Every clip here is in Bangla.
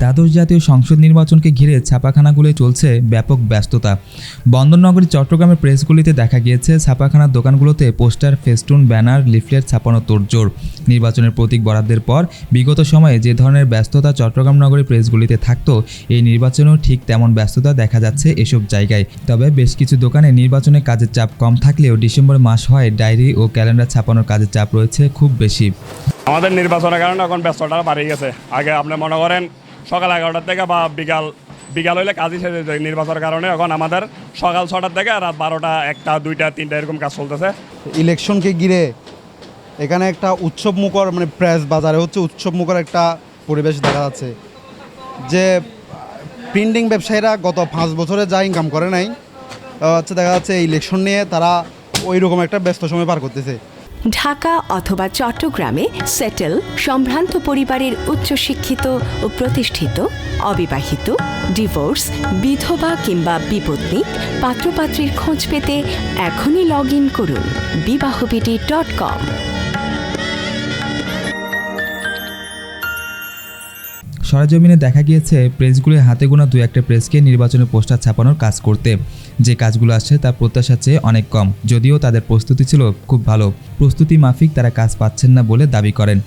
দ্বাদশ জাতীয় সংসদ নির্বাচনকে ঘিরে ছাপাখানাগুলোয় চলছে ব্যাপক ব্যস্ততা। বন্দরনগরী চট্টগ্রামের প্রেসগুলিতে দেখা গিয়েছে, ছাপাখানার দোকানগুলোতে পোস্টার, ফেস্টুন, ব্যানার, লিফলেট ছাপানো তোড়জোড়। নির্বাচনের প্রতীক বরাদ্দের পর বিগত সময়ে যে ধরনের ব্যস্ততা চট্টগ্রাম নগরী প্রেসগুলিতে থাকতো, এই নির্বাচনেও ঠিক তেমন ব্যস্ততা দেখা যাচ্ছে এসব জায়গায়। তবে বেশ কিছু দোকানে নির্বাচনের কাজের চাপ কম থাকলেও ডিসেম্বর মাস হয় ডায়েরি ও ক্যালেন্ডার ছাপানোর কাজের চাপ রয়েছে খুব বেশি। আমাদের নির্বাচনের কারণে এখন ব্যস্ততা বাড়ে গেছে। আগে আপনি মনে করেন সকাল এগারোটার থেকে বা বিকাল বিকাল হইলে কাজই শেষ হয়ে যায় নির্বাচনের কারণে। এখন আমাদের সকাল ছটার থেকে রাত বারোটা, একটা, দুইটা, তিনটা এরকম কাজ চলতেছে। ইলেকশনকে ঘিরে এখানে একটা উৎসব মুখর মানে প্রেস বাজারে হচ্ছে উৎসব মুখর একটা পরিবেশ দেখা যাচ্ছে। যে প্রিন্টিং ব্যবসায়ীরা গত পাঁচ বছরে যা ইনকাম করে নাই হচ্ছে দেখা যাচ্ছে ইলেকশন নিয়ে তারা ওই রকম একটা ব্যস্ত সময় পার করতেছে। ঢাকা অথবা চট্টগ্রামে সেটেল সম্ভ্রান্ত পরিবারের উচ্চশিক্ষিত ও প্রতিষ্ঠিত, অবিবাহিত, ডিভোর্স, বিধবা কিংবা বিপত্নিক পাত্রপাত্রীর খোঁজ পেতে এখনই লগ ইন করুন বিবাহবিটি ডট কম। সরেজমিনে দেখা গিয়েছে প্রেসগুলির হাতে গোনা দু একটা প্রেসকে নির্বাচনের পোস্টার ছাপানোর কাজ করতে। যে কাজগুলো আসছে তা প্রত্যাশার চেয়ে অনেক কম। যদিও তাদের প্রস্তুতি ছিল খুব ভালো। প্রস্তুতি মাফিক তারা কাজ পাচ্ছেন না বলে দাবি করেন।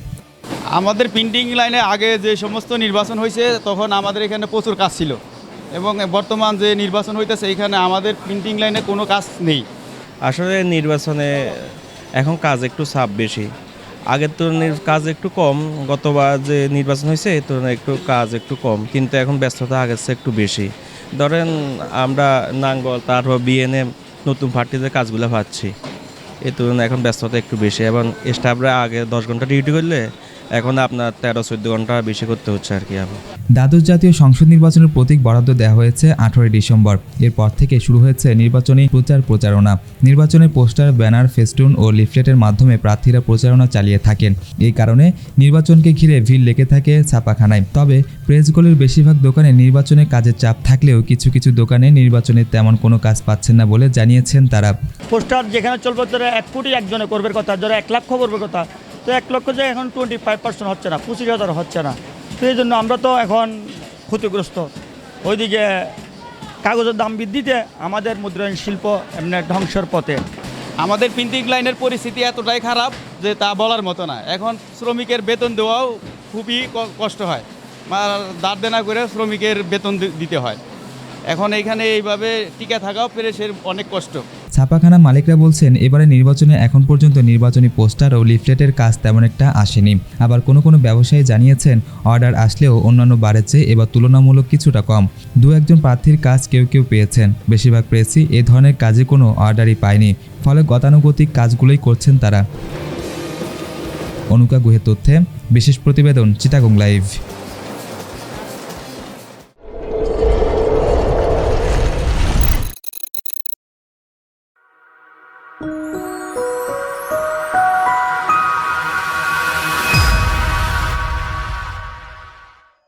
আমাদের প্রিন্টিং লাইনে আগে যে সমস্ত নির্বাচন হয়েছে তখন আমাদের এখানে প্রচুর কাজ ছিল। এবং বর্তমান যে নির্বাচন হইতেছে এখানে আমাদের প্রিন্টিং লাইনে কোনো কাজ নেই। আসলে নির্বাচনে এখন কাজ একটু চাপ বেশি। আগের তুলনায় কাজ একটু কম, গতবার যে নির্বাচন হয়েছে এই তুলনায় একটু কাজ একটু কম, কিন্তু এখন ব্যস্ততা আগের চেয়ে একটু বেশি। ধরেন আমরা নাঙ্গল, তারপর বিএনএম নতুন পার্টিতে কাজগুলো পাচ্ছি। এই তুলনায় এখন ব্যস্ততা একটু বেশি এবং স্টাফরা আগে দশ ঘণ্টা ডিউটি করলে এখন আপনার তেরো চোদ্দ ঘণ্টা বেশি করতে হচ্ছে আর কি দ্বাদশ জাতীয় সংসদ নির্বাচনের প্রতীক বরাদ্দ দেওয়া হয়েছে আঠারোই ডিসেম্বর। এরপর থেকে শুরু হয়েছে নির্বাচনী প্রচার প্রচারণা। নির্বাচনের পোস্টার ব্যানার ফেস্টুন ও লিফলেটের মাধ্যমে প্রার্থীরা প্রচারণা চালিয়ে থাকেন। এই কারণে নির্বাচনকে ঘিরে ভিড় লেগে থাকে ছাপাখানায়। তবে প্রেসগুলির বেশিরভাগ দোকানে নির্বাচনের কাজের চাপ থাকলেও কিছু কিছু দোকানে নির্বাচনের তেমন কোনো কাজ পাচ্ছেন না বলে জানিয়েছেন তারা। পোস্টার যেখানে চলবে ধরে এক কোটি একজনে করবে কথা ধরো এক লক্ষ করবে কথা। তো এক লক্ষ যে এখন টোয়েন্টি ফাইভ পার্সেন্ট হচ্ছে না, পঁচিশ হাজার হচ্ছে না। তো এই জন্য আমরা তো এখন ক্ষতিগ্রস্ত। ওইদিকে কাগজের দাম বৃদ্ধিতে আমাদের মুদ্রায়ণ শিল্প এমনি ধ্বংসের পথে। আমাদের প্রিন্টিং লাইনের পরিস্থিতি এতটাই খারাপ যে তা বলার মতো না। এখন শ্রমিকের বেতন দেওয়াও খুবই কষ্ট হয়। দাঁড় দেনা করে শ্রমিকের বেতন দিতে হয়। এখন এইখানে এইভাবে টিকে থাকাও প্রেসের অনেক কষ্ট। ছাপাখানা মালিকরা বলছেন, এবারে নির্বাচনে এখন পর্যন্ত নির্বাচনী পোস্টার ও লিফলেটের কাজ তেমন একটা আসেনি। আবার কোনো কোনো ব্যবসায়ী জানিয়েছেন, অর্ডার আসলেও অন্যান্য বারের চেয়ে এবার তুলনামূলক কিছুটা কম। দু একজন প্রার্থীর কাজ কেউ কেউ পেয়েছেন। বেশিরভাগ প্রেসই এ ধরনের কাজে কোনো অর্ডারই পায়নি ফলে গতানুগতিক কাজগুলোই করছেন তারা। অনুকা গুহের তথ্যে, বিশেষ প্রতিবেদন, চিটাগং লাইভ।